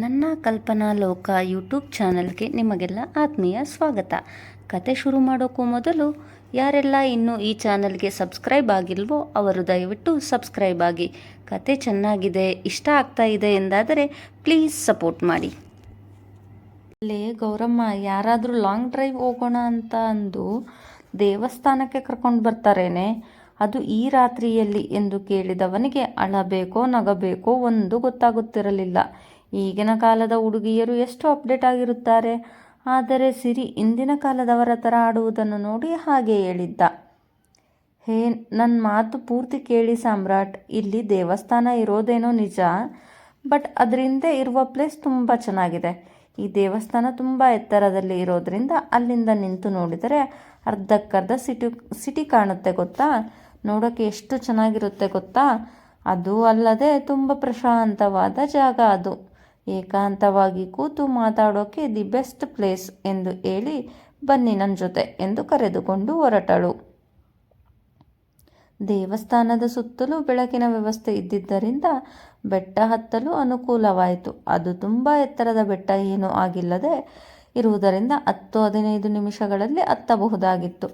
ನನ್ನ ಕಲ್ಪನಾ ಲೋಕ ಯೂಟ್ಯೂಬ್ ಚಾನಲ್ಗೆ ನಿಮಗೆಲ್ಲ ಆತ್ಮೀಯ ಸ್ವಾಗತ. ಕತೆ ಶುರು ಮಾಡೋಕ್ಕೂ ಮೊದಲು, ಯಾರೆಲ್ಲ ಇನ್ನೂ ಈ ಚಾನಲ್ಗೆ ಸಬ್ಸ್ಕ್ರೈಬ್ ಆಗಿಲ್ವೋ ಅವರು ದಯವಿಟ್ಟು ಸಬ್ಸ್ಕ್ರೈಬ್ ಆಗಿ. ಕತೆ ಚೆನ್ನಾಗಿದೆ, ಇಷ್ಟ ಆಗ್ತಾ ಇದೆ ಎಂದಾದರೆ ಪ್ಲೀಸ್ ಸಪೋರ್ಟ್ ಮಾಡಿ. ಲೇ ಗೌರಮ್ಮ, ಯಾರಾದರೂ ಲಾಂಗ್ ಡ್ರೈವ್ ಹೋಗೋಣ ಅಂತ ಅಂದು ದೇವಸ್ಥಾನಕ್ಕೆ ಕರ್ಕೊಂಡು ಬರ್ತಾರೇನೆ? ಅದು ಈ ರಾತ್ರಿಯಲ್ಲಿ ಎಂದು ಕೇಳಿದವನಿಗೆ ಅಳಬೇಕೋ ನಗಬೇಕೋ ಒಂದು ಗೊತ್ತಾಗುತ್ತಿರಲಿಲ್ಲ. ಈಗಿನ ಕಾಲದ ಹುಡುಗಿಯರು ಎಷ್ಟು ಅಪ್ಡೇಟ್ ಆಗಿರುತ್ತಾರೆ? ಆದರೆ ಸಿರಿ ಇಂದಿನ ಕಾಲದವರ ಥರ ಆಡುವುದನ್ನು ನೋಡಿ ಹಾಗೆ ಹೇಳಿದ್ದ. ಹೇ ನನ್ನ ಮಾತು ಪೂರ್ತಿ ಕೇಳಿ ಸಾಮ್ರಾಟ್. ಇಲ್ಲಿ ದೇವಸ್ಥಾನ ಇರೋದೇನೋ ನಿಜ, ಬಟ್ ಅದರಿಂದ ಇರುವ ಪ್ಲೇಸ್ ತುಂಬ ಚೆನ್ನಾಗಿದೆ. ಈ ದೇವಸ್ಥಾನ ತುಂಬ ಎತ್ತರದಲ್ಲಿ ಇರೋದ್ರಿಂದ ಅಲ್ಲಿಂದ ನಿಂತು ನೋಡಿದರೆ ಅರ್ಧಕ್ಕರ್ಧ ಸಿಟಿ ಸಿಟಿ ಕಾಣುತ್ತೆ ಗೊತ್ತಾ? ನೋಡೋಕ್ಕೆ ಎಷ್ಟು ಚೆನ್ನಾಗಿರುತ್ತೆ ಗೊತ್ತಾ? ಅದು ಅಲ್ಲದೆ ತುಂಬ ಪ್ರಶಾಂತವಾದ ಜಾಗ ಅದು. ಏಕಾಂತವಾಗಿ ಕೂತು ಮಾತಾಡೋಕೆ ದಿ ಬೆಸ್ಟ್ ಪ್ಲೇಸ್ ಎಂದು ಹೇಳಿ ಬನ್ನಿ ನನ್ನ ಜೊತೆ ಎಂದು ಕರೆದುಕೊಂಡು ಹೊರಟಳು. ದೇವಸ್ಥಾನದ ಸುತ್ತಲೂ ಬೆಳಕಿನ ವ್ಯವಸ್ಥೆ ಇದ್ದಿದ್ದರಿಂದ ಬೆಟ್ಟ ಹತ್ತಲು ಅನುಕೂಲವಾಯಿತು. ಅದು ತುಂಬ ಎತ್ತರದ ಬೆಟ್ಟ, ಏನೂ ಆಗಿಲ್ಲದೆ ಇರುವುದರಿಂದ ಹತ್ತು ಹದಿನೈದು ನಿಮಿಷಗಳಲ್ಲಿ ಹತ್ತಬಹುದಾಗಿತ್ತು.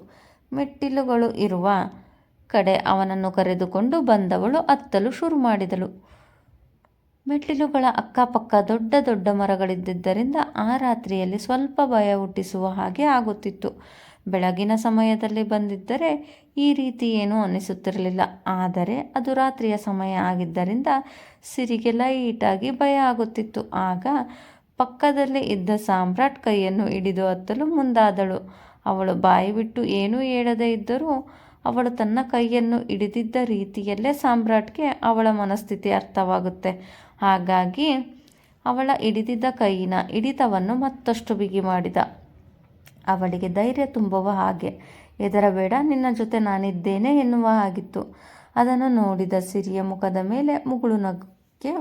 ಮೆಟ್ಟಿಲುಗಳು ಇರುವ ಕಡೆ ಅವನನ್ನು ಕರೆದುಕೊಂಡು ಬಂದವಳು ಹತ್ತಲು ಶುರು ಮಾಡಿದಳು. ಮೆಟ್ಟಿಲುಗಳ ಅಕ್ಕಪಕ್ಕ ದೊಡ್ಡ ದೊಡ್ಡ ಮರಗಳಿದ್ದುದರಿಂದ ಆ ರಾತ್ರಿಯಲ್ಲಿ ಸ್ವಲ್ಪ ಭಯ ಹುಟ್ಟಿಸುವ ಹಾಗೆ ಆಗುತ್ತಿತ್ತು. ಬೆಳಗಿನ ಸಮಯದಲ್ಲಿ ಬಂದಿದ್ದರೆ ಈ ರೀತಿ ಏನೂ ಅನಿಸುತ್ತಿರಲಿಲ್ಲ. ಆದರೆ ಅದು ರಾತ್ರಿಯ ಸಮಯ ಆಗಿದ್ದರಿಂದ ಸಿರಿಗೆ ಲೈಟಾಗಿ ಭಯ ಆಗುತ್ತಿತ್ತು. ಆಗ ಪಕ್ಕದಲ್ಲಿ ಇದ್ದ ಸಾಮ್ರಾಟ್ ಕೈಯನ್ನು ಹಿಡಿದು ಹತ್ತಲು ಮುಂದಾದಳು. ಅವಳು ಬಾಯಿ ಬಿಟ್ಟು ಏನೂ ಹೇಳದೇ ಇದ್ದರೂ ಅವಳು ತನ್ನ ಕೈಯನ್ನು ಹಿಡಿದಿದ್ದ ರೀತಿಯಲ್ಲೇ ಸಾಮ್ರಾಟ್ಗೆ ಅವಳ ಮನಸ್ಥಿತಿ ಅರ್ಥವಾಗುತ್ತೆ. ಹಾಗಾಗಿ ಅವಳ ಹಿಡಿದಿದ್ದ ಕೈಯಿನ ಹಿಡಿತವನ್ನು ಮತ್ತಷ್ಟು ಬಿಗಿ ಮಾಡಿದ. ಅವಳಿಗೆ ಧೈರ್ಯ ತುಂಬುವ ಹಾಗೆ ಬೇಡ ನಿನ್ನ ಜೊತೆ ನಾನಿದ್ದೇನೆ ಎನ್ನುವ ಹಾಗಿತ್ತು. ಅದನ್ನು ನೋಡಿದ ಸಿರಿಯ ಮುಖದ ಮೇಲೆ ಮುಗುಳು ನಗಕ್ಕೆ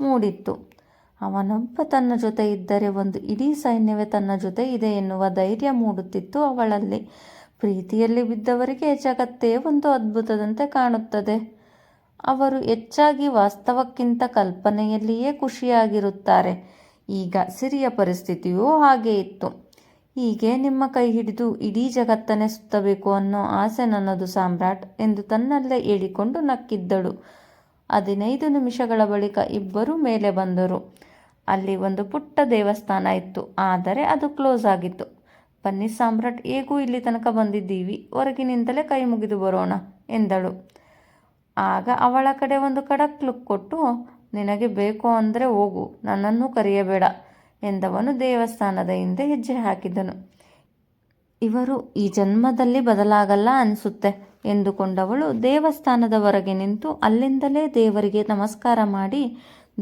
ಮೂಡಿತ್ತು. ಅವನೊಬ್ಬ ತನ್ನ ಜೊತೆ ಇದ್ದರೆ ಒಂದು ಇಡೀ ಸೈನ್ಯವೇ ತನ್ನ ಜೊತೆ ಇದೆ ಎನ್ನುವ ಧೈರ್ಯ ಮೂಡುತ್ತಿತ್ತು ಅವಳಲ್ಲಿ. ಪ್ರೀತಿಯಲ್ಲಿ ಬಿದ್ದವರಿಗೆ ಜಗತ್ತೇ ಒಂದು ಅದ್ಭುತದಂತೆ ಕಾಣುತ್ತದೆ. ಅವರು ಹೆಚ್ಚಾಗಿ ವಾಸ್ತವಕ್ಕಿಂತ ಕಲ್ಪನೆಯಲ್ಲಿಯೇ ಖುಷಿಯಾಗಿರುತ್ತಾರೆ. ಈಗ ಸಿರಿಯ ಪರಿಸ್ಥಿತಿಯೂ ಹಾಗೆ ಇತ್ತು. ಹೀಗೆ ನಿಮ್ಮ ಕೈ ಹಿಡಿದು ಇಡೀ ಜಗತ್ತನ್ನೇ ಸುತ್ತಬೇಕು ಅನ್ನೋ ಆಸೆ ನನ್ನದು ಸಾಮ್ರಾಟ್ ಎಂದು ತನ್ನಲ್ಲೇ ಹೇಳಿಕೊಂಡು ನಕ್ಕಿದ್ದಳು. ಹದಿನೈದು ನಿಮಿಷಗಳ ಬಳಿಕ ಇಬ್ಬರೂ ಮೇಲೆ ಬಂದರು. ಅಲ್ಲಿ ಒಂದು ಪುಟ್ಟ ದೇವಸ್ಥಾನ ಇತ್ತು. ಆದರೆ ಅದು ಕ್ಲೋಸ್ ಆಗಿತ್ತು. ಬನ್ನಿ ಸಾಮ್ರಾಟ್, ಹೇಗೂ ಇಲ್ಲಿ ತನಕ ಬಂದಿದ್ದೀವಿ? ಹೊರಗಿನಿಂದಲೇ ಕೈ ಮುಗಿದು ಬರೋಣ, ಎಂದಳು. ಆಗ ಅವಳ ಕಡೆ ಒಂದು ಕಡಕ್ ಲುಕ್ ಕೊಟ್ಟು, ನಿನಗೆ ಬೇಕು ಅಂದರೆ ಹೋಗು, ನನ್ನನ್ನು ಕರೆಯಬೇಡ ಎಂದವನು ದೇವಸ್ಥಾನದ ಹಿಂದೆ ಹೆಜ್ಜೆ ಹಾಕಿದನು. ಇವರು ಈ ಜನ್ಮದಲ್ಲಿ ಬದಲಾಗಲ್ಲ ಅನಿಸುತ್ತೆ ಎಂದುಕೊಂಡವಳು ದೇವಸ್ಥಾನದ ಹೊರಗೆ ನಿಂತು ಅಲ್ಲಿಂದಲೇ ದೇವರಿಗೆ ನಮಸ್ಕಾರ ಮಾಡಿ,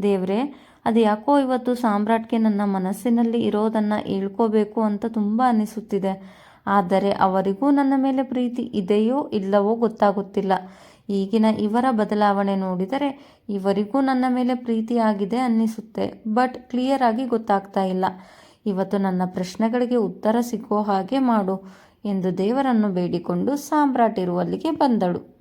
ದೇವರೇ, ಅದು ಯಾಕೋ ಇವತ್ತು ಸಾಮ್ರಾಟ್ಗೆ ನನ್ನ ಮನಸ್ಸಿನಲ್ಲಿ ಇರೋದನ್ನು ಹೇಳ್ಕೋಬೇಕು ಅಂತ ತುಂಬ ಅನಿಸುತ್ತಿದೆ. ಆದರೆ ಅವರಿಗೂ ನನ್ನ ಮೇಲೆ ಪ್ರೀತಿ ಇದೆಯೋ ಇಲ್ಲವೋ ಗೊತ್ತಾಗುತ್ತಿಲ್ಲ. ಈಗಿನ ಇವರ ಬದಲಾವಣೆ ನೋಡಿದರೆ ಇವರಿಗೂ ನನ್ನ ಮೇಲೆ ಪ್ರೀತಿಯಾಗಿದೆ ಅನ್ನಿಸುತ್ತೆ. ಬಟ್ ಕ್ಲಿಯರ್ ಆಗಿ ಗೊತ್ತಾಗ್ತಾ ಇಲ್ಲ. ಇವತ್ತು ನನ್ನ ಪ್ರಶ್ನೆಗಳಿಗೆ ಉತ್ತರ ಸಿಗೋ ಹಾಗೆ ಮಾಡು ಎಂದು ದೇವರನ್ನು ಬೇಡಿಕೊಂಡು ಸಾಮ್ರಾಟ್ ಇರುವಲ್ಲಿಗೆ ಬಂದಳು.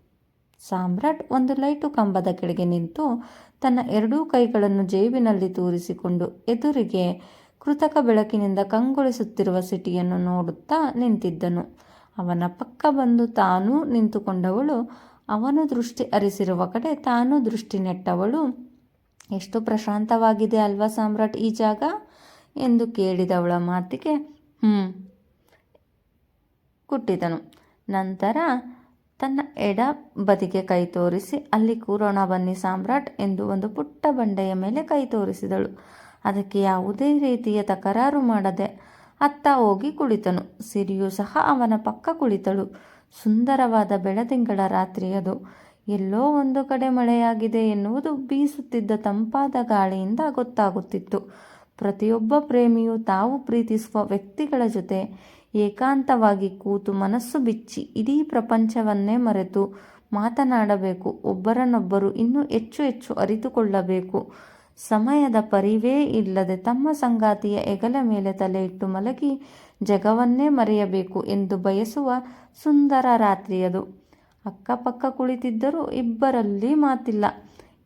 ಸಾಮ್ರಾಟ್ ಒಂದು ಲೈಟು ಕಂಬದ ಕೆಳಗೆ ನಿಂತು ತನ್ನ ಎರಡೂ ಕೈಗಳನ್ನು ಜೇಬಿನಲ್ಲಿ ತೂರಿಸಿಕೊಂಡು ಎದುರಿಗೆ ಕೃತಕ ಬೆಳಕಿನಿಂದ ಕಂಗೊಳಿಸುತ್ತಿರುವ ಸಿಟಿಯನ್ನು ನೋಡುತ್ತಾ ನಿಂತಿದ್ದನು. ಅವನ ಪಕ್ಕ ಬಂದು ತಾನೂ ನಿಂತುಕೊಂಡವಳು ಅವನ ದೃಷ್ಟಿ ಅರಿಸಿರುವ ಕಡೆ ತಾನೂ ದೃಷ್ಟಿ ನೆಟ್ಟವಳು. ಎಷ್ಟು ಪ್ರಶಾಂತವಾಗಿದೆ ಅಲ್ವಾ ಸಾಮ್ರಾಟ್ ಈ ಜಾಗ? ಎಂದು ಕೇಳಿದವಳ ಮಾತಿಗೆ ಹ್ಞೂ ಕುಟ್ಟಿದನು. ನಂತರ ತನ್ನ ಎಡ ಬದಿಗೆ ಕೈ ತೋರಿಸಿ, ಅಲ್ಲಿ ಕೂರೋಣ ಬನ್ನಿ ಸಾಮ್ರಾಟ್ ಎಂದು ಒಂದು ಪುಟ್ಟ ಬಂಡೆಯ ಮೇಲೆ ಕೈ ತೋರಿಸಿದಳು. ಅದಕ್ಕೆ ಯಾವುದೇ ರೀತಿಯ ತಕರಾರು ಮಾಡದೆ ಅತ್ತ ಹೋಗಿ ಕುಳಿತನು. ಸಿರಿಯು ಸಹ ಅವನ ಪಕ್ಕ ಕುಳಿತಳು. ಸುಂದರವಾದ ಬೆಳದಿಂಗಳ ರಾತ್ರಿ ಅದು. ಎಲ್ಲೋ ಒಂದು ಕಡೆ ಮಳೆಯಾಗಿದೆ ಎನ್ನುವುದು ಬೀಸುತ್ತಿದ್ದ ತಂಪಾದ ಗಾಳಿಯಿಂದ ಗೊತ್ತಾಗುತ್ತಿತ್ತು. ಪ್ರತಿಯೊಬ್ಬ ಪ್ರೇಮಿಯು ತಾವು ಪ್ರೀತಿಸುವ ವ್ಯಕ್ತಿಗಳ ಜೊತೆ ಏಕಾಂತವಾಗಿ ಕೂತು ಮನಸ್ಸು ಬಿಚ್ಚಿ ಇಡೀ ಪ್ರಪಂಚವನ್ನೇ ಮರೆತು ಮಾತನಾಡಬೇಕು. ಒಬ್ಬರನ್ನೊಬ್ಬರು ಇನ್ನೂ ಹೆಚ್ಚು ಹೆಚ್ಚು ಅರಿತುಕೊಳ್ಳಬೇಕು. ಸಮಯದ ಪರಿವೇ ಇಲ್ಲದೆ ತಮ್ಮ ಸಂಗಾತಿಯ ಹೆಗಲ ಮೇಲೆ ತಲೆ ಇಟ್ಟು ಮಲಗಿ ಜಗವನ್ನೇ ಮರೆಯಬೇಕು ಎಂದು ಬಯಸುವ ಸುಂದರ ರಾತ್ರಿಯದು ಅಕ್ಕಪಕ್ಕ ಕುಳಿತಿದ್ದರೂ ಇಬ್ಬರಲ್ಲಿ ಮಾತಿಲ್ಲ.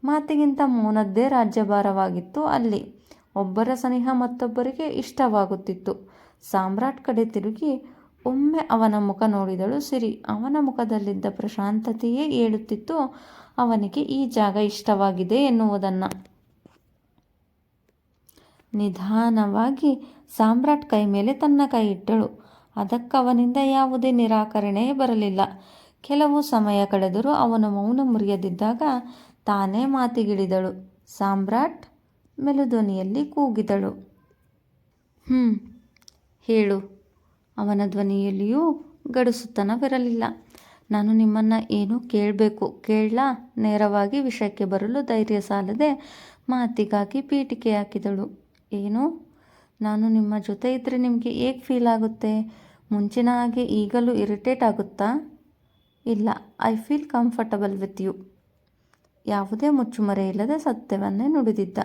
ಮಾತಿಗಿಂತ ಮೌನದ್ದೇ ರಾಜ್ಯಭಾರವಾಗಿತ್ತು ಅಲ್ಲಿ. ಒಬ್ಬರ ಸನಿಹ ಮತ್ತೊಬ್ಬರಿಗೆ ಇಷ್ಟವಾಗುತ್ತಿತ್ತು. ಸಾಮ್ರಾಟ್ ಕಡೆ ತಿರುಗಿ ಒಮ್ಮೆ ಅವನ ಮುಖ ನೋಡಿದಳು ಸಿರಿ. ಅವನ ಮುಖದಲ್ಲಿದ್ದ ಪ್ರಶಾಂತತೆಯೇ ಹೇಳುತ್ತಿತ್ತು ಅವನಿಗೆ ಈ ಜಾಗ ಇಷ್ಟವಾಗಿದೆ ಎನ್ನುವುದನ್ನು. ನಿಧಾನವಾಗಿ ಸಾಮ್ರಾಟ್ ಕೈ ಮೇಲೆ ತನ್ನ ಕೈ ಇಟ್ಟಳು. ಅದಕ್ಕವನಿಂದ ಯಾವುದೇ ನಿರಾಕರಣೆ ಬರಲಿಲ್ಲ. ಕೆಲವು ಸಮಯ ಕಳೆದರೂ ಅವನು ಮೌನ ಮುರಿಯದಿದ್ದಾಗ ತಾನೇ ಮಾತಿಗಿಳಿದಳು. ಸಾಮ್ರಾಟ್ ಮೆಲುಧ್ವನಿಯಲ್ಲಿ ಕೂಗಿದಳು. ಹ್ಞೂ ಹೇಳು. ಅವನ ಧ್ವನಿಯಲ್ಲಿಯೂ ಬರಲಿಲ್ಲ ನಾನು ನಿಮ್ಮನ್ನು ಏನು ಕೇಳಬೇಕು ಕೇಳಲಾ? ನೇರವಾಗಿ ವಿಷಯಕ್ಕೆ ಬರಲು ಧೈರ್ಯ ಸಾಲದೆ ಮಾತಿಗಾಗಿ ಪೀಠಿಕೆ ಹಾಕಿದಳು. ಏನು? ನಾನು ನಿಮ್ಮ ಜೊತೆ ಇದ್ದರೆ ನಿಮಗೆ ಹೇಗೆ ಫೀಲ್ ಆಗುತ್ತೆ? ಮುಂಚಿನ ಹಾಗೆ ಈಗಲೂ ಇರಿಟೇಟ್ ಆಗುತ್ತಾ? ಇಲ್ಲ I feel comfortable with you ಯಾವುದೇ ಮುಚ್ಚುಮರೆ ಇಲ್ಲದೆ ಸತ್ಯವನ್ನೇ ನುಡಿದಿದ್ದ.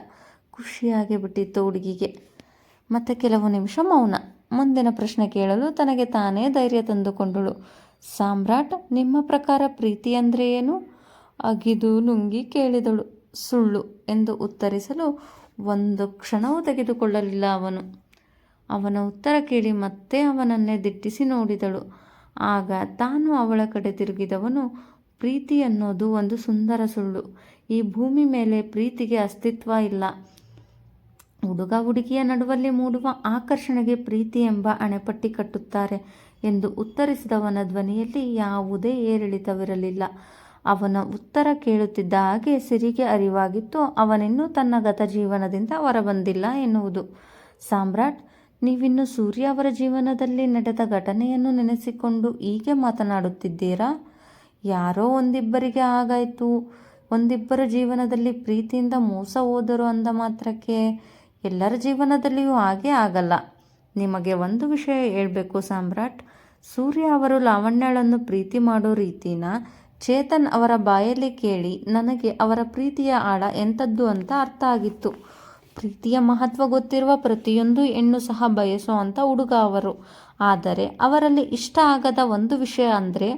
ಖುಷಿಯಾಗಿ ಬಿಟ್ಟಿತ್ತು ಹುಡುಗಿಗೆ. ಮತ್ತೆ ಕೆಲವು ನಿಮಿಷ ಮೌನ. ಮುಂದಿನ ಪ್ರಶ್ನೆ ಕೇಳಲು ತನಗೆ ತಾನೇ ಧೈರ್ಯ ತಂದುಕೊಂಡಳು. ಸಾಮ್ರಾಟ್, ನಿಮ್ಮ ಪ್ರಕಾರ ಪ್ರೀತಿ ಅಂದರೆ ಏನು? ಅಗಿದು ನುಂಗಿ ಕೇಳಿದಳು. ಸುಳ್ಳು ಎಂದು ಉತ್ತರಿಸಲು ಒಂದು ಕ್ಷಣವೂ ತೆಗೆದುಕೊಳ್ಳಲಿಲ್ಲ ಅವನು. ಅವನ ಉತ್ತರ ಕೇಳಿ ಮತ್ತೆ ಅವನನ್ನೇ ದಿಟ್ಟಿಸಿ ನೋಡಿದಳು. ಆಗ ತಾನು ಅವಳ ಕಡೆ ತಿರುಗಿದವನು, ಪ್ರೀತಿ ಅನ್ನೋದು ಒಂದು ಸುಂದರ ಸುಳ್ಳು. ಈ ಭೂಮಿ ಮೇಲೆ ಪ್ರೀತಿಗೆ ಅಸ್ತಿತ್ವ ಇಲ್ಲ. ಹುಡುಗ ಹುಡುಗಿಯ ನಡುವಲ್ಲಿ ಮೂಡುವ ಆಕರ್ಷಣೆಗೆ ಪ್ರೀತಿ ಎಂಬ ಅಣೆಪಟ್ಟಿ ಕಟ್ಟುತ್ತಾರೆ ಎಂದು ಉತ್ತರಿಸಿದವನ ಧ್ವನಿಯಲ್ಲಿ ಯಾವುದೇ ಏರಿಳಿತವಿರಲಿಲ್ಲ. ಅವನ ಉತ್ತರ ಕೇಳುತ್ತಿದ್ದ ಹಾಗೆ ಸಿರಿಗೆ ಅರಿವಾಗಿತ್ತು. ಅವನಿನ್ನೂ ತನ್ನ ಗತ ಜೀವನದಿಂದ ಹೊರಬಂದಿಲ್ಲ ಎನ್ನುವುದು. ಸಾಮ್ರಾಟ್ ನೀವಿನ್ನು ಸೂರ್ಯ ಅವರ ಜೀವನದಲ್ಲಿ ನಡೆದ ಘಟನೆಯನ್ನು ನೆನೆಸಿಕೊಂಡು ಹೀಗೆ ಮಾತನಾಡುತ್ತಿದ್ದೀರಾ? ಯಾರೋ ಒಂದಿಬ್ಬರಿಗೆ ಆಗಾಯಿತು ಒಂದಿಬ್ಬರ ಜೀವನದಲ್ಲಿ ಪ್ರೀತಿಯಿಂದ ಮೋಸ ಹೋದರು ಅಂದ ಮಾತ್ರಕ್ಕೆ ಎಲ್ಲರ ಜೀವನದಲ್ಲಿಯೂ ಹಾಗೆ ಆಗಲ್ಲ. ನಿಮಗೆ ಒಂದು ವಿಷಯ ಹೇಳಬೇಕು ಸಾಮ್ರಾಟ್. ಸೂರ್ಯ ಅವರು ಲಾವಣ್ಯಳನ್ನು ಪ್ರೀತಿ ಮಾಡೋ ರೀತಿನ ಚೇತನ್ ಅವರ ಬಾಯಲ್ಲಿ ಕೇಳಿ ನನಗೆ ಅವರ ಪ್ರೀತಿಯ ಆಳ ಎಂಥದ್ದು ಅಂತ ಅರ್ಥ ಆಗಿತ್ತು. ಪ್ರೀತಿಯ ಮಹತ್ವ ಗೊತ್ತಿರುವ ಪ್ರತಿಯೊಂದು ಹೆಣ್ಣು ಸಹ ಬಯಸೋ ಅಂಥ ಹುಡುಗ ಅವರು. ಆದರೆ ಅವರಲ್ಲಿ ಇಷ್ಟ ಆಗದ ಒಂದು ವಿಷಯ ಅಂದರೆ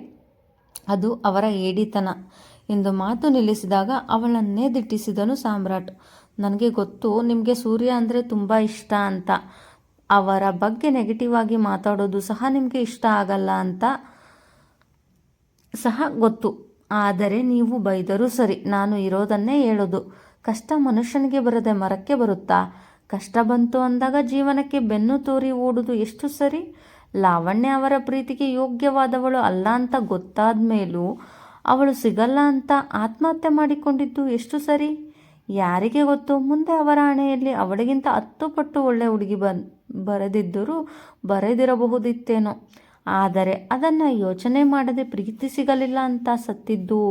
ಅದು ಅವರ ಏಡಿತನ. ಎಂದು ಮಾತು ನಿಲ್ಲಿಸಿದಾಗ ಅವಳನ್ನೇ ದಿಟ್ಟಿಸಿದನು ಸಾಮ್ರಾಟ್. ನನಗೆ ಗೊತ್ತು, ನಿಮಗೆ ಸೂರ್ಯ ಅಂದರೆ ತುಂಬ ಇಷ್ಟ ಅಂತ. ಅವರ ಬಗ್ಗೆ ನೆಗೆಟಿವ್ ಆಗಿ ಮಾತಾಡೋದು ಸಹ ನಿಮಗೆ ಇಷ್ಟ ಆಗಲ್ಲ ಅಂತ ಸಹ ಗೊತ್ತು. ಆದರೆ ನೀವು ಬೈದರೂ ಸರಿ, ನಾನು ಇರೋದನ್ನೇ ಹೇಳೋದು. ಕಷ್ಟ ಮನುಷ್ಯನಿಗೆ ಬರದೆ ಮರಕ್ಕೆ ಬರುತ್ತಾ? ಕಷ್ಟ ಬಂತು ಅಂದಾಗ ಜೀವನಕ್ಕೆ ಬೆನ್ನು ತೋರಿ ಓಡುದು ಎಷ್ಟು ಸರಿ? ಲಾವಣ್ಯ ಅವರ ಪ್ರೀತಿಗೆ ಯೋಗ್ಯವಾದವಳು ಅಲ್ಲ ಅಂತ ಗೊತ್ತಾದ ಮೇಲೂ ಅವಳು ಸಿಗಲ್ಲ ಅಂತ ಆತ್ಮಹತ್ಯೆ ಮಾಡಿಕೊಂಡಿದ್ದು ಎಷ್ಟು ಸರಿ? ಯಾರಿಗೆ ಗೊತ್ತು? ಮುಂದೆ ಅವರ ಹಣೆಯಲ್ಲಿ ಅವಳಿಗಿಂತ ಹತ್ತು ಪಟ್ಟು ಒಳ್ಳೆ ಹುಡುಗಿ ಬನ್, ಬರೆದಿದ್ದರೂ ಬರೆದಿರಬಹುದಿತ್ತೇನೋ. ಆದರೆ ಅದನ್ನು ಯೋಚನೆ ಮಾಡದೆ ಪ್ರೀತಿ ಸಿಗಲಿಲ್ಲ ಅಂತ ಸತ್ತಿದ್ದು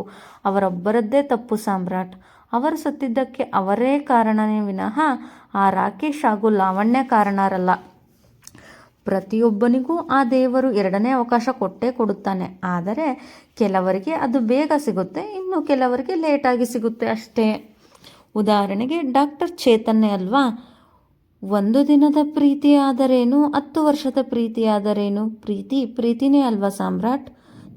ಅವರೊಬ್ಬರದ್ದೇ ತಪ್ಪು ಸಾಮ್ರಾಟ್. ಅವರು ಸತ್ತಿದ್ದಕ್ಕೆ ಅವರೇ ಕಾರಣನೇ ವಿನಃ ಆ ರಾಕೇಶ್ ಹಾಗೂ ಲಾವಣ್ಯ ಕಾರಣರಲ್ಲ. ಪ್ರತಿಯೊಬ್ಬನಿಗೂ ಆ ದೇವರು ಎರಡನೇ ಅವಕಾಶ ಕೊಟ್ಟೇ ಕೊಡುತ್ತಾನೆ. ಆದರೆ ಕೆಲವರಿಗೆ ಅದು ಬೇಗ ಸಿಗುತ್ತೆ, ಇನ್ನು ಕೆಲವರಿಗೆ ಲೇಟಾಗಿ ಸಿಗುತ್ತೆ ಅಷ್ಟೇ. ಉದಾಹರಣೆಗೆ ಡಾಕ್ಟರ್ ಚೇತನ್ಯ ಅಲ್ವಾ? ಒಂದು ದಿನದ ಪ್ರೀತಿಯಾದರೇನು, ಹತ್ತು ವರ್ಷದ ಪ್ರೀತಿಯಾದರೇನು? ಪ್ರೀತಿ, ಪ್ರೀತಿನೇ ಅಲ್ವಾ ಸಾಮ್ರಾಟ್?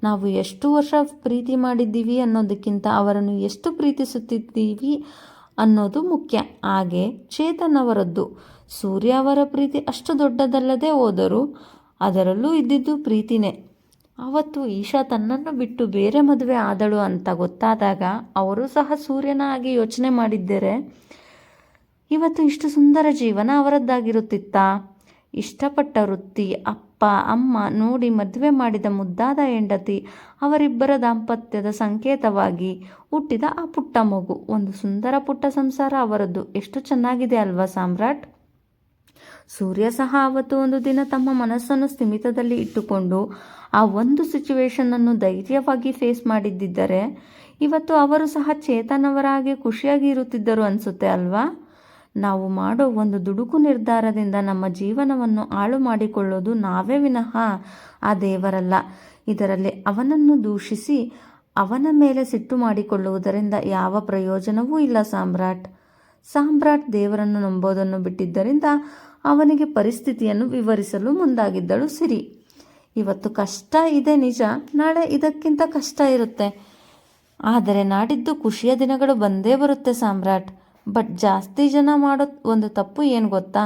ನಾವು ಎಷ್ಟು ವರ್ಷ ಪ್ರೀತಿ ಮಾಡಿದ್ದೀವಿ ಅನ್ನೋದಕ್ಕಿಂತ ಅವರನ್ನು ಎಷ್ಟು ಪ್ರೀತಿಸುತ್ತಿದ್ದೀವಿ ಅನ್ನೋದು ಮುಖ್ಯ. ಹಾಗೆ ಚೇತನ್ ಅವರದ್ದು ಸೂರ್ಯ ಅವರ ಪ್ರೀತಿ ಅಷ್ಟು ದೊಡ್ಡದಲ್ಲದೆ ಹೋದರೂ ಅದರಲ್ಲೂ ಇದ್ದಿದ್ದು ಪ್ರೀತಿನೇ. ಅವತ್ತು ಈಶಾ ತನ್ನನ್ನು ಬಿಟ್ಟು ಬೇರೆ ಮದುವೆ ಆದಳು ಅಂತ ಗೊತ್ತಾದಾಗ ಅವರು ಸಹ ಸೂರ್ಯನ ಹಾಗೆ ಯೋಚನೆ ಮಾಡಿದ್ದರೆ, ಇವತ್ತು ಇಷ್ಟು ಸುಂದರ ಜೀವನ ಅವರದ್ದಾಗಿರುತ್ತಿತ್ತಾ? ಇಷ್ಟಪಟ್ಟ ವೃತ್ತಿ ಅಪ್ಪ, ಅಮ್ಮ ನೋಡಿ ಮದುವೆ ಮಾಡಿದ ಮುದ್ದಾದ ಹೆಂಡತಿ, ಅವರಿಬ್ಬರ ದಾಂಪತ್ಯದ ಸಂಕೇತವಾಗಿ ಹುಟ್ಟಿದ ಆ ಪುಟ್ಟ ಮಗು. ಒಂದು ಸುಂದರ ಪುಟ್ಟ ಸಂಸಾರ ಅವರದ್ದು. ಎಷ್ಟು ಚೆನ್ನಾಗಿದೆ ಅಲ್ವಾ ಸಾಮ್ರಾಟ್? ಸೂರ್ಯ ಸಹ ಅವತ್ತು ಒಂದು ದಿನ ತಮ್ಮ ಮನಸ್ಸನ್ನು ಸ್ಥಿಮಿತದಲ್ಲಿ ಇಟ್ಟುಕೊಂಡು ಆ ಒಂದು ಸಿಚುವೇಶನನ್ನು ಧೈರ್ಯವಾಗಿ ಫೇಸ್ ಮಾಡಿದ್ದಿದ್ದರೆ ಇವತ್ತು ಅವರು ಸಹ ಚೇತನವರಾಗಿ ಖುಷಿಯಾಗಿ ಇರುತ್ತಿದ್ದರು ಅನಿಸುತ್ತೆ ಅಲ್ವಾ? ನಾವು ಮಾಡೋ ಒಂದು ದುಡುಕು ನಿರ್ಧಾರದಿಂದ ನಮ್ಮ ಜೀವನವನ್ನು ಹಾಳು ಮಾಡಿಕೊಳ್ಳೋದು ನಾವೇ ವಿನಃ ಆ ದೇವರಲ್ಲ. ಇದರಲ್ಲಿ ಅವನನ್ನು ದೂಷಿಸಿ ಅವನ ಮೇಲೆ ಸಿಟ್ಟು ಮಾಡಿಕೊಳ್ಳುವುದರಿಂದ ಯಾವ ಪ್ರಯೋಜನವೂ ಇಲ್ಲ ಸಾಮ್ರಾಟ್. ಸಾಮ್ರಾಟ್ ದೇವರನ್ನು ನಂಬೋದನ್ನು ಬಿಟ್ಟಿದ್ದರಿಂದ ಅವನಿಗೆ ಪರಿಸ್ಥಿತಿಯನ್ನು ವಿವರಿಸಲು ಮುಂದಾಗಿದ್ದಳು ಸಿರಿ. ಇವತ್ತು ಕಷ್ಟ ಇದೆ ನಿಜ, ನಾಳೆ ಇದಕ್ಕಿಂತ ಕಷ್ಟ ಇರುತ್ತೆ. ಆದರೆ ನಾಡಿದ್ದು ಖುಷಿಯ ದಿನಗಳು ಬಂದೇ ಬರುತ್ತೆ ಸಾಮ್ರಾಟ್. ಬಟ್ ಜಾಸ್ತಿ ಜನ ಮಾಡೋ ಒಂದು ತಪ್ಪು ಏನು ಗೊತ್ತಾ?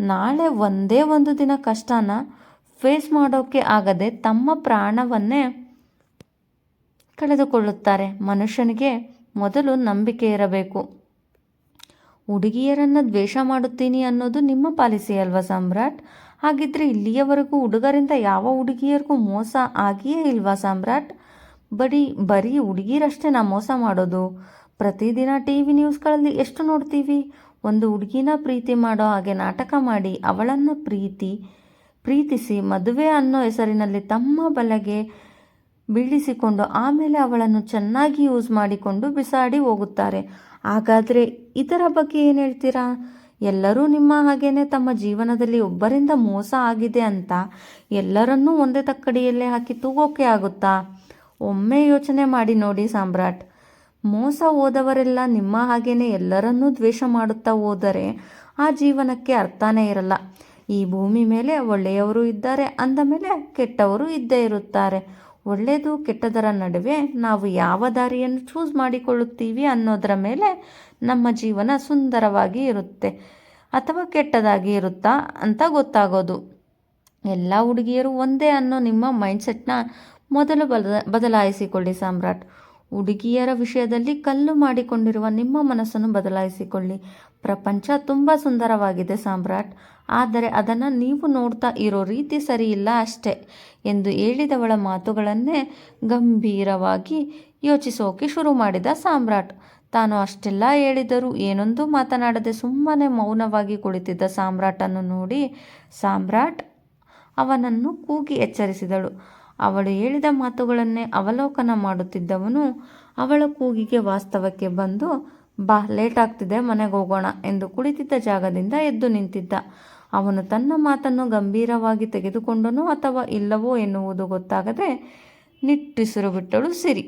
ನಾಳೆ ಒಂದೇ ಒಂದು ದಿನ ಕಷ್ಟನ ಫೇಸ್ ಮಾಡೋಕ್ಕೆ ಆಗದೆ ತಮ್ಮ ಪ್ರಾಣವನ್ನೇ ಕಳೆದುಕೊಳ್ಳುತ್ತಾರೆ. ಮನುಷ್ಯನಿಗೆ ಮೊದಲು ನಂಬಿಕೆ ಇರಬೇಕು. ಹುಡುಗಿಯರನ್ನು ದ್ವೇಷ ಮಾಡುತ್ತೀನಿ ಅನ್ನೋದು ನಿಮ್ಮ ಪಾಲಿಸಿ ಅಲ್ವಾ ಸಾಮ್ರಾಟ್? ಹಾಗಿದ್ರೆ ಇಲ್ಲಿಯವರೆಗೂ ಹುಡುಗರಿಂದ ಯಾವ ಹುಡುಗಿಯರಿಗೂ ಮೋಸ ಆಗಿಯೇ ಇಲ್ವಾ ಸಾಮ್ರಾಟ್? ಬರೀ ಬರೀ ಹುಡುಗಿರಷ್ಟೇ ನಾ ಮೋಸ ಮಾಡೋದು? ಪ್ರತಿದಿನ ಟಿ ವಿ ನ್ಯೂಸ್ಗಳಲ್ಲಿ ಎಷ್ಟು ನೋಡ್ತೀವಿ? ಒಂದು ಹುಡುಗಿನ ಪ್ರೀತಿ ಮಾಡೋ ಹಾಗೆ ನಾಟಕ ಮಾಡಿ ಅವಳನ್ನು ಪ್ರೀತಿ, ಪ್ರೀತಿಸಿ ಮದುವೆ ಅನ್ನೋ ಹೆಸರಿನಲ್ಲಿ ತಮ್ಮ ಬಲೆಗೆ ಬೀಳಿಸಿಕೊಂಡು ಆಮೇಲೆ ಅವಳನ್ನು ಚೆನ್ನಾಗಿ ಯೂಸ್ ಮಾಡಿಕೊಂಡು ಬಿಸಾಡಿ ಹೋಗುತ್ತಾರೆ. ಹಾಗಾದರೆ ಇದರ ಬಗ್ಗೆ ಏನು ಹೇಳ್ತೀರಾ? ಎಲ್ಲರೂ ನಿಮ್ಮ ಹಾಗೇನೆ ತಮ್ಮ ಜೀವನದಲ್ಲಿ ಒಬ್ಬರಿಂದ ಮೋಸ ಆಗಿದೆ ಅಂತ ಎಲ್ಲರನ್ನೂ ಒಂದೇ ತಕ್ಕಡಿಯಲ್ಲೇ ಹಾಕಿ ತೂಗೋಕೆ ಆಗುತ್ತಾ? ಒಮ್ಮೆ ಯೋಚನೆ ಮಾಡಿ ನೋಡಿ ಸಾಮ್ರಾಟ್. ಮೋಸ ಹೋದವರೆಲ್ಲ ನಿಮ್ಮ ಹಾಗೇನೆ ಎಲ್ಲರನ್ನೂ ದ್ವೇಷ ಮಾಡುತ್ತಾ ಹೋದರೆ ಆ ಜೀವನಕ್ಕೆ ಅರ್ಥನೇ ಇರಲ್ಲ. ಈ ಭೂಮಿ ಮೇಲೆ ಒಳ್ಳೆಯವರು ಇದ್ದಾರೆ, ಅಂದ ಮೇಲೆ ಕೆಟ್ಟವರು ಇದ್ದೇ ಇರುತ್ತಾರೆ. ಒಳ್ಳೆಯದು ಕೆಟ್ಟದರ ನಡುವೆ ನಾವು ಯಾವ ದಾರಿಯನ್ನು ಚೂಸ್ ಮಾಡಿಕೊಳ್ಳುತ್ತೀವಿ ಅನ್ನೋದರ ಮೇಲೆ ನಮ್ಮ ಜೀವನ ಸುಂದರವಾಗಿ ಇರುತ್ತೆ ಅಥವಾ ಕೆಟ್ಟದಾಗಿ ಇರುತ್ತಾ ಅಂತ ಗೊತ್ತಾಗೋದು. ಎಲ್ಲ ಹುಡುಗಿಯರು ಒಂದೇ ಅನ್ನೋ ನಿಮ್ಮ ಮೈಂಡ್ಸೆಟ್ನ ಮೊದಲು ಬದ, ಬದಲಾಯಿಸಿಕೊಳ್ಳಿ ಸಾಮ್ರಾಟ್. ಹುಡುಗಿಯರ ವಿಷಯದಲ್ಲಿ ಕಲ್ಲು ಮಾಡಿಕೊಂಡಿರುವ ನಿಮ್ಮ ಮನಸ್ಸನ್ನು ಬದಲಾಯಿಸಿಕೊಳ್ಳಿ. ಪ್ರಪಂಚ ತುಂಬ ಸುಂದರವಾಗಿದೆ ಸಾಮ್ರಾಟ್. ಆದರೆ ಅದನ್ನು ನೀವು ನೋಡ್ತಾ ಇರೋ ರೀತಿ ಸರಿಯಿಲ್ಲ ಅಷ್ಟೇ ಎಂದು ಹೇಳಿದವಳ ಮಾತುಗಳನ್ನೇ ಗಂಭೀರವಾಗಿ ಯೋಚಿಸೋಕೆ ಶುರು ಮಾಡಿದ ಸಾಮ್ರಾಟ್. ತಾನು ಅಷ್ಟೆಲ್ಲ ಹೇಳಿದರೂ ಏನೊಂದು ಮಾತನಾಡದೆ ಸುಮ್ಮನೆ ಮೌನವಾಗಿ ಕುಳಿತಿದ್ದ ಸಾಮ್ರಾಟನ್ನು ನೋಡಿ ಸಾಮ್ರಾಟ್ ಅವನನ್ನು ಕೂಗಿ ಎಚ್ಚರಿಸಿದಳು. ಅವಳು ಹೇಳಿದ ಮಾತುಗಳನ್ನೇ ಅವಲೋಕನ ಮಾಡುತ್ತಿದ್ದವನು ಅವಳ ಕೂಗಿಗೆ ವಾಸ್ತವಕ್ಕೆ ಬಂದು, ಬಾ, ಲೇಟ್ ಆಗ್ತಿದೆ, ಮನೆಗೆ ಹೋಗೋಣ ಎಂದು ಕುಳಿತಿದ್ದ ಜಾಗದಿಂದ ಎದ್ದು ನಿಂತಿದ್ದ. ಅವನು ತನ್ನ ಮಾತನ್ನು ಗಂಭೀರವಾಗಿ ತೆಗೆದುಕೊಂಡನೋ ಅಥವಾ ಇಲ್ಲವೋ ಎನ್ನುವುದು ಗೊತ್ತಾಗದೆ ನಿಟ್ಟುಸಿರು ಬಿಟ್ಟಳು ಸಿರಿ.